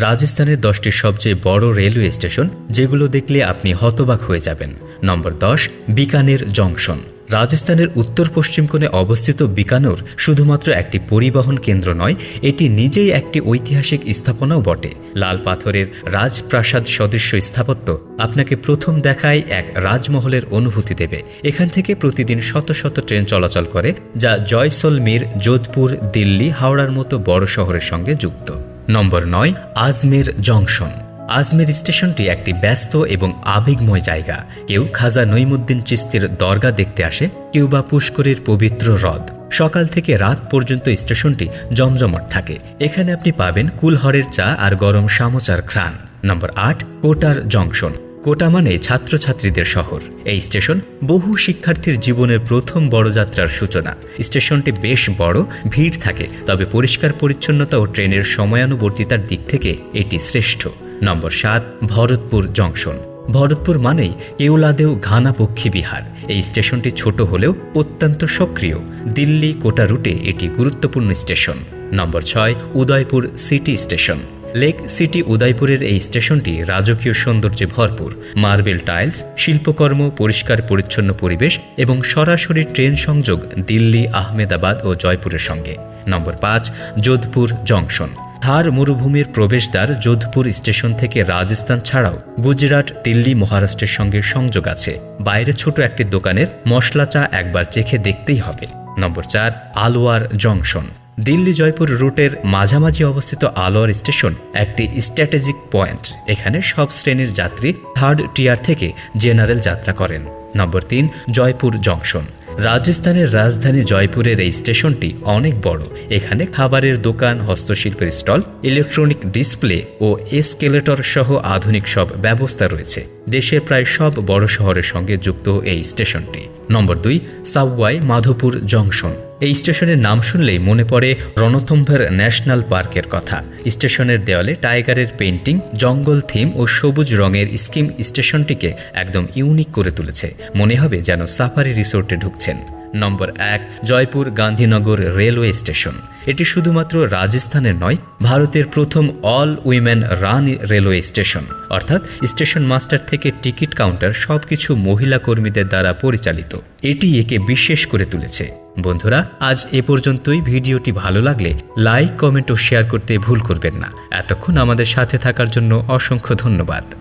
রাজস্থানের দশটি সবচেয়ে বড় রেলওয়ে স্টেশন, যেগুলো দেখলে আপনি হতবাক হয়ে যাবেন। নম্বর দশ, বিকানের জংশন। রাজস্থানের উত্তর পশ্চিম কোণে অবস্থিত বিকানোর শুধুমাত্র একটি পরিবহন কেন্দ্র নয়, এটি নিজেই একটি ঐতিহাসিক স্থাপনাও বটে। লাল পাথরের রাজপ্রাসাদ সদৃশ্য স্থাপত্য আপনাকে প্রথম দেখায় এক রাজমহলের অনুভূতি দেবে। এখান থেকে প্রতিদিন শত শত ট্রেন চলাচল করে, যা জয়সলমীর, যোধপুর, দিল্লি, হাওড়ার মতো বড় শহরের সঙ্গে যুক্ত। নম্বর নয়, আজমের জংশন। আজমের স্টেশনটি একটি ব্যস্ত এবং আবেগময় জায়গা। কেউ খাজা নইমুদ্দিন চিস্তির দরগা দেখতে আসে, কেউ বা পুষ্করের পবিত্র হ্রদ। সকাল থেকে রাত পর্যন্ত স্টেশনটি জমজমট থাকে। এখানে আপনি পাবেন কুলহরের চা আর গরম সামোচার ঘ্রাণ। নম্বর আট, কোটার জংশন। কোটা মানে ছাত্রছাত্রীদের শহর। এই স্টেশন বহু শিক্ষার্থীর জীবনের প্রথম বড় যাত্রার সূচনা। স্টেশনটি বেশ বড়, ভিড় থাকে, তবে পরিষ্কার পরিচ্ছন্নতা ও ট্রেনের সময়ানুবর্তিতার দিক থেকে এটি শ্রেষ্ঠ। নম্বর সাত, ভরতপুর জংশন। ভরতপুর মানেই কেওলাদেও ঘানা পক্ষী বিহার। এই স্টেশনটি ছোট হলেও অত্যন্ত সক্রিয়। দিল্লি কোটা রুটে এটি গুরুত্বপূর্ণ স্টেশন। নম্বর ছয়, Udaipur city station. Lake city উদয়পুরের এই স্টেশনটি রাজকীয় সৌন্দর্যে ভরপুর। মার্বেল টাইলস, শিল্পকর্ম, পরিষ্কার পরিচ্ছন্ন পরিবেশ এবং সরাসরি ট্রেন সংযোগ দিল্লি, আহমেদাবাদ ও জয়পুরের সঙ্গে। নম্বর পাঁচ, যোধপুর জংশন। থার মরুভূমির প্রবেশদ্বার যোধপুর স্টেশন থেকে রাজস্থান ছাড়াও গুজরাট, দিল্লি, মহারাষ্ট্রের সঙ্গে সংযোগ আছে। বাইরে ছোট একটি দোকানের মশলা চা একবার চেখে দেখতেই হবে। নম্বর চার, আলোয়ার জংশন। দিল্লি জয়পুর রুটের মাঝামাঝি অবস্থিত আলোয়ার স্টেশন একটি স্ট্র্যাটেজিক পয়েন্ট। এখানে সব শ্রেণির যাত্রী থার্ড টিয়ার থেকে জেনারেল যাত্রা করেন। নম্বর তিন, জয়পুর জংশন। রাজস্থানের রাজধানী জয়পুরের এই স্টেশনটি অনেক বড়। এখানে খাবারের দোকান, হস্তশিল্পের স্টল, ইলেকট্রনিক ডিসপ্লে ও এসকেলেটর সহ আধুনিক সব ব্যবস্থা রয়েছে। দেশের প্রায় সব বড় শহরের সঙ্গে যুক্ত এই স্টেশনটি। নম্বর দুই সাবওয়াই মাধপুর জংশন। এই স্টেশনের নাম শুনলেই মনে পড়ে রণথম্ভের ন্যাশনাল পার্কের কথা। স্টেশনের দেওয়ালে টাইগারের পেন্টিং জঙ্গল থিম ও সবুজ রঙের স্কিম স্টেশনটিকে একদম ইউনিক করে তুলেছে। মনে হবে যেন সাফারি রিসোর্টে ঢুকছেন। নম্বর এক, জয়পুর গান্ধীনগর রেলওয়ে স্টেশন। এটি শুধুমাত্র রাজস্থানের নয়, ভারতের প্রথম all women run railway station. অর্থাৎ স্টেশন মাস্টার থেকে টিকিট কাউন্টার সবকিছু মহিলা কর্মীদের দ্বারা পরিচালিত। এটি একে বিশেষ করে তুলেছে। বন্ধুরা, আজ এ পর্যন্তই। ভিডিওটি ভালো লাগলে লাইক, কমেন্ট ও শেয়ার করতে ভুল করবেন না। এতক্ষণ আমাদের সাথে থাকার জন্য অসংখ্য ধন্যবাদ।